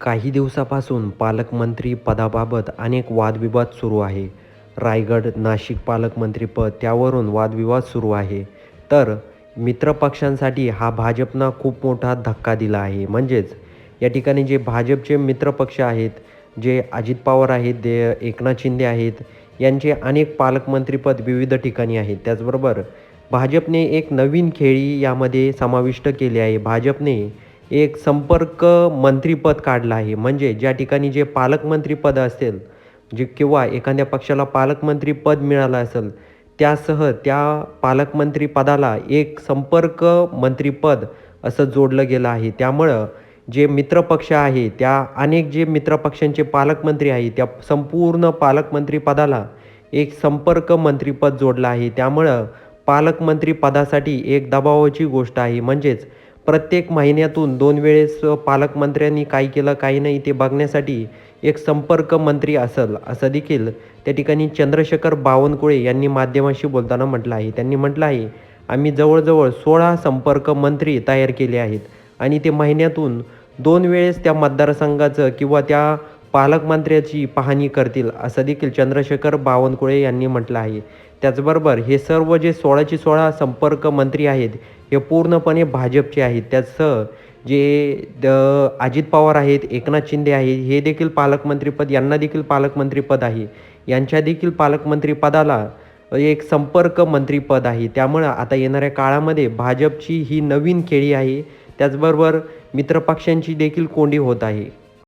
काही दिवसापासून पालकमंत्री पदाबाबत अनेक वादविवाद सुरू आहे. रायगड नाशिक पालकमंत्रीपद त्यावरून वादविवाद सुरू आहे. तर मित्रपक्षांसाठी हा भाजपनं खूप मोठा धक्का दिला आहे. म्हणजेच या ठिकाणी जे भाजपचे मित्रपक्ष आहेत जे अजित पवार आहेत दे एकनाथ शिंदे आहेत यांचे अनेक पालकमंत्रीपद विविध ठिकाणी आहेत. त्याचबरोबर भाजपने एक नवीन खेळी यामध्ये समाविष्ट केले आहे. भाजपने एक संपर्क मंत्रीपद काढलं आहे. म्हणजे ज्या ठिकाणी जे पालकमंत्रीपद असेल जे किंवा एखाद्या पक्षाला पालकमंत्रीपद मिळालं असेल त्यासह त्या पालकमंत्रीपदाला एक संपर्क मंत्रीपद असं जोडलं गेलं आहे. त्यामुळं जे मित्रपक्ष आहे त्या अनेक जे मित्रपक्षांचे पालकमंत्री आहे त्या संपूर्ण पालकमंत्रीपदाला एक संपर्क मंत्रीपद जोडलं आहे. त्यामुळं पालकमंत्री पदासाठी एक दबावाची गोष्ट आहे. म्हणजेच प्रत्येक महिन्यातून दोन वेळेस पालकमंत्र्यांनी काय केलं काही नाही ते बघण्यासाठी एक संपर्क मंत्री असेल असं देखील त्या ठिकाणी चंद्रशेखर बावनकुळे यांनी माध्यमाशी बोलताना म्हटलं आहे. त्यांनी म्हटलं आहे आम्ही जवळजवळ सोळा संपर्क मंत्री तयार केले आहेत आणि ते महिन्यातून दोन वेळेस त्या मतदारसंघाचं किंवा त्या पालकमंत्र्याची पाहणी करतील असं देखील चंद्रशेखर बावनकुळे यांनी म्हटलं आहे. त्याचबरोबर हे सर्व जे सोळाचे सोळा संपर्क मंत्री आहेत हे पूर्णपणे भाजपचे आहेत. त्याचं जे द अजित पवार आहेत एकनाथ शिंदे आहेत हे देखील पालकमंत्रीपद यांना देखील पालकमंत्रीपद आहे. यांच्या देखील पालकमंत्रीपदाला एक संपर्क मंत्रीपद आहे. त्यामुळं आता येणाऱ्या काळामध्ये भाजपची ही नवीन खेळी आहे. त्याचबरोबर मित्रपक्षांची देखील कोंडी होत आहे.